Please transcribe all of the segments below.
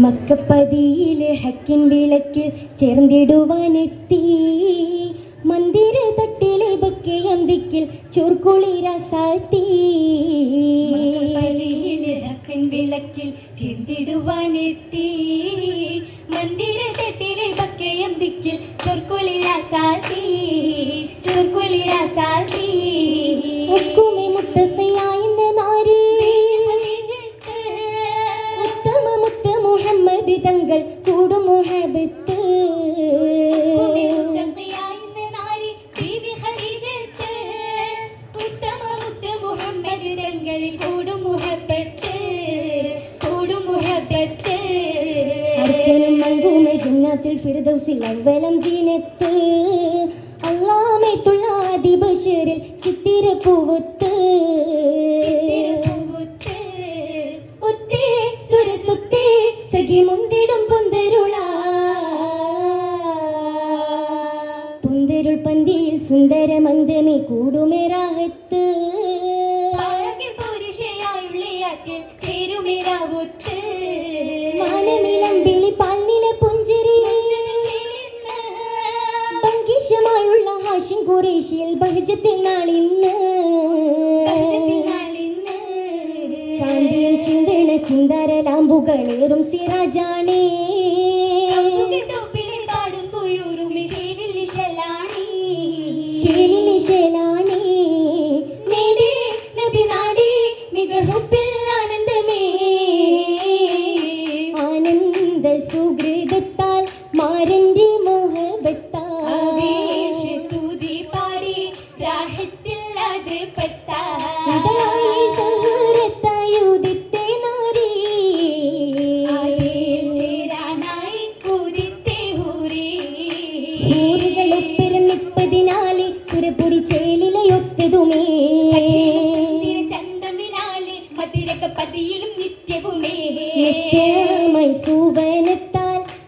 മക്കപ്പതിയിലെ ഹക്കിൻ വിളക്കിൽ ചേർന്നിടുവാനെത്തി മന്ദിര തട്ടിലെ ബക്കയന്തിക്കിൽ മക്കപ്പതിയിലെ ഹക്കിൻ വിളക്കിൽ ചിന്തിടുവാനെത്തി അർക്കനും മൽകൂമെ ജന്നാത്തുൽ ഫിർദൗസിൽ അവലം ദീനത്ത്. അള്ളാമെ ബഷറിൽ ചിത്തിര പൂവത്ത്. പൊന്തരുൾ പന്തിയിൽ സുന്ദര മന്ദമേ കൂടുമേറാഹത്ത് താഴകെ പുരുഷയായുള്ളിയാറ്റിൽ ചേരുമിരാവുത്ത് പാൽനില പുഞ്ചിരി. ഭംഗിഷമായുള്ള ഹാഷിം കുറേശിയിൽ ബഹജത്തിൽ നാളിന്ന്. കാന്തിയും ചിന്തണ ചിന്താരലാമ്പുകളേറും സിറാജാണേ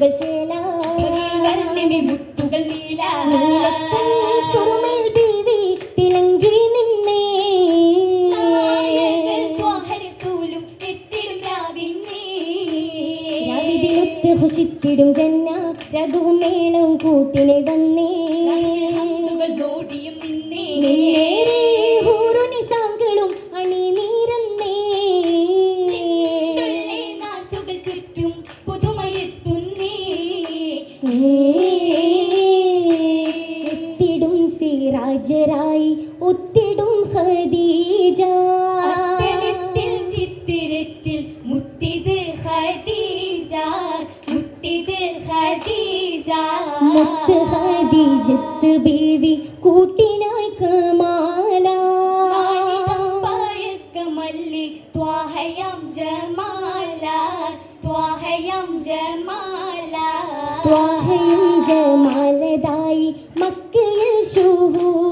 പട്ടിലി മുത്ത് ഖദീജത്ത് ബീവി കൂട്ടിനായി കമാല. പായക്കമല്ലി ത്വാഹയം ജമാല ത്വാഹയം ജമാല. ത്വാഹയം ജമാലതായി മക്കയിൽ ശൂഹൂറ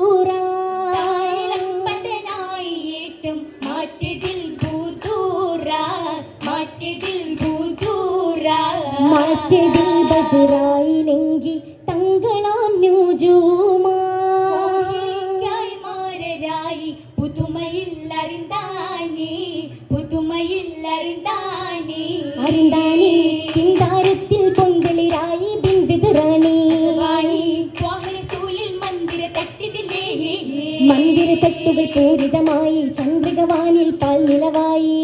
മന്ദിര തട്ടുകൾ പൂരിതമായി ചന്ദ്രികവാനിൽ പാൽനിലവായി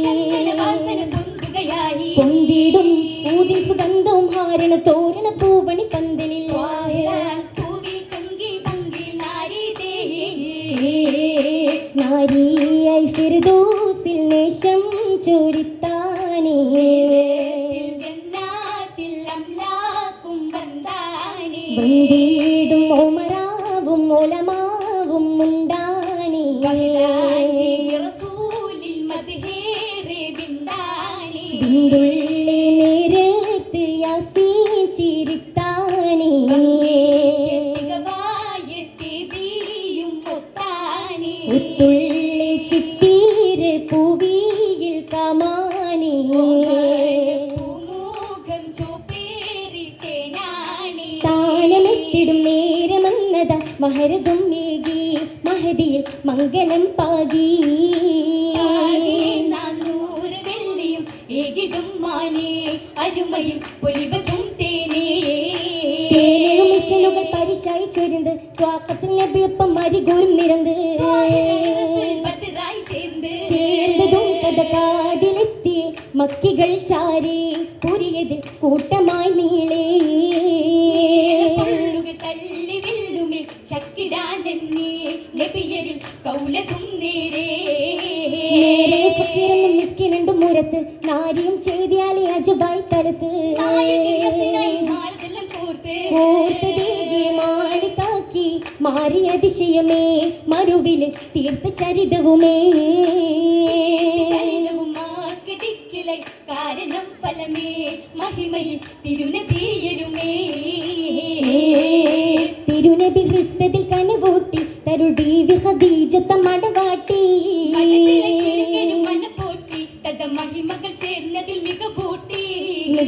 പൊന്തിടും ഊതിൽ സുഗന്ധവും ഹാരണ തോരണ പൂവണി പന്തലിൽ. നാരിയായി ഫിർദോസിൽ നേശം ചൊരിത്താനേ. ജന്നാത്തിൽ അംലാക്കും വന്താനി. അന്തുള്ളിനിരത്തിൽ യാസീൻ ചിരിത്താനേ ഉത്തുള്ളി ചിത്തീര് പുവിയിൽ കമാനേ താനമെത്തിടും നേരമെന്നത. മഹരതും മേകി മഹതിയിൽ മംഗലം പാകീ. ഏകിടും മാനേ അരുമയിൽ പൊലിവതും തേനേ. തേനേഴു മിഷനുകൾ പരിശായി ചൊരിന്ത് ത്വാക്കത്തിൽ നബിയൊപ്പം മരികൂരും നിരന്ത്. ചേർന്നതും കഥകാതിലെത്തി മക്കികൾ ചാരി പുരിയതിൽ കൂട്ടമായി നീളേ. തള്ളി വില്ലുമിൽ ചക്കിടാനെന്നേ നബിയരിൽ കൗലതും മിസ്കിനുണ്ടും മുരത്ത് നാരിയും ചെയ്തിയാലേ അജബായി തലത്ത് മാളികാക്കി മാറിയ അതിശയമേ മറുവിൽ തീർത്ത ചരിതവുമേ. കാരണം ഫലമേ മഹിമയിൽ തിരുനബിയരുമേ തിരുനബി ഹൃത്തതിൽ കനവൂട്ടി തരുടീവി ഖദീജത്ത മടവാട്ടി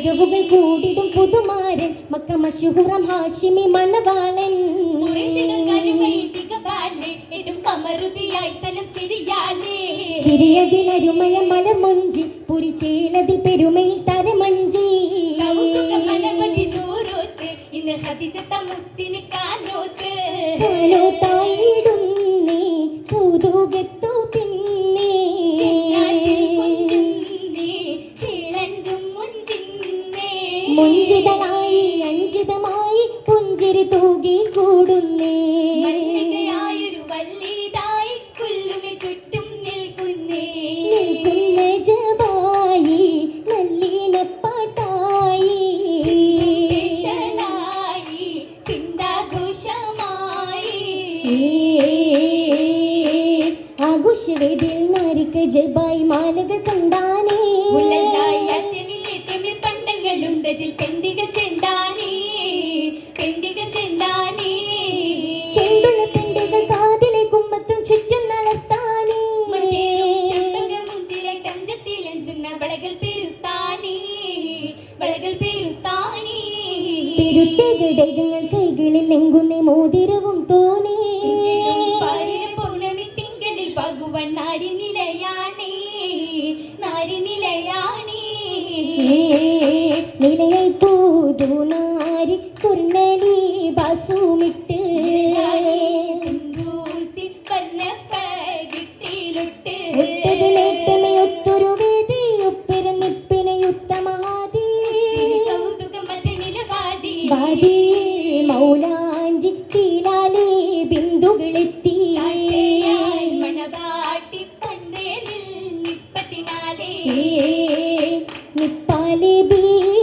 മികവുകൾ കൂടിടും പുതുമാരൻ. മക്ക മഷുഹുറം ഹാഷിമി മണവാളൻ. ചിരിയാലേ. ചിരിയതിലരുമയ മലർമൊഞ്ചി പുരിച്ചേലതിൽ പെരുമയിൽ തരമഞ്ചി. ഇന്ന് ഹതിജത്ത മുത്തിന് കാനോത്ത് കാലോ മുഞ്ചിതനായി അഞ്ചിതമായി പുഞ്ചിരി തൂകി കൂടുന്നേ. മല്ലികയായൊരു വല്ലിതായി കുല്ലുമി ചുറ്റും നിൽക്കുന്നേ. നിൽക്കുന്ന ജവായി നല്ലീണപ്പാട്ടായി ചിന്താഘോഷമായി. ആഘോഷവേദിയിൽ നാരിക്ക് ജബായി മാലകൾ കണ്ടാനേ പണ്ടങ്ങളുണ്ടതിൽ പെണ്ടിക ചെണ്ടാനേ പെണ്ടിക ചെണ്ടാനേ. ചെണ്ടുള്ള പെണ്ടുകൾ കാതിലെ കുമ്പത്തും ചുറ്റും നടത്താനേ മുഞ്ചിലെ ചെമ്പകമുഞ്ചിലെ തഞ്ചത്തിലഞ്ചുന്ന വളകൾ പെരുത്താനേ വളകൾ പെരുത്താനേ. പെരുത്തകടകങ്ങൾ കൈകളിൽ ലെങ്കുന്ന മോതിരവും തോനേ. പൗർണമി തിങ്കളിൽ ഭഗവൻ നാരി നിലയാണേ. നാരി നിലയാണേ നിലയായി പൂതു നാരി സ്വർണലി ബാസുമിട്ട് baby.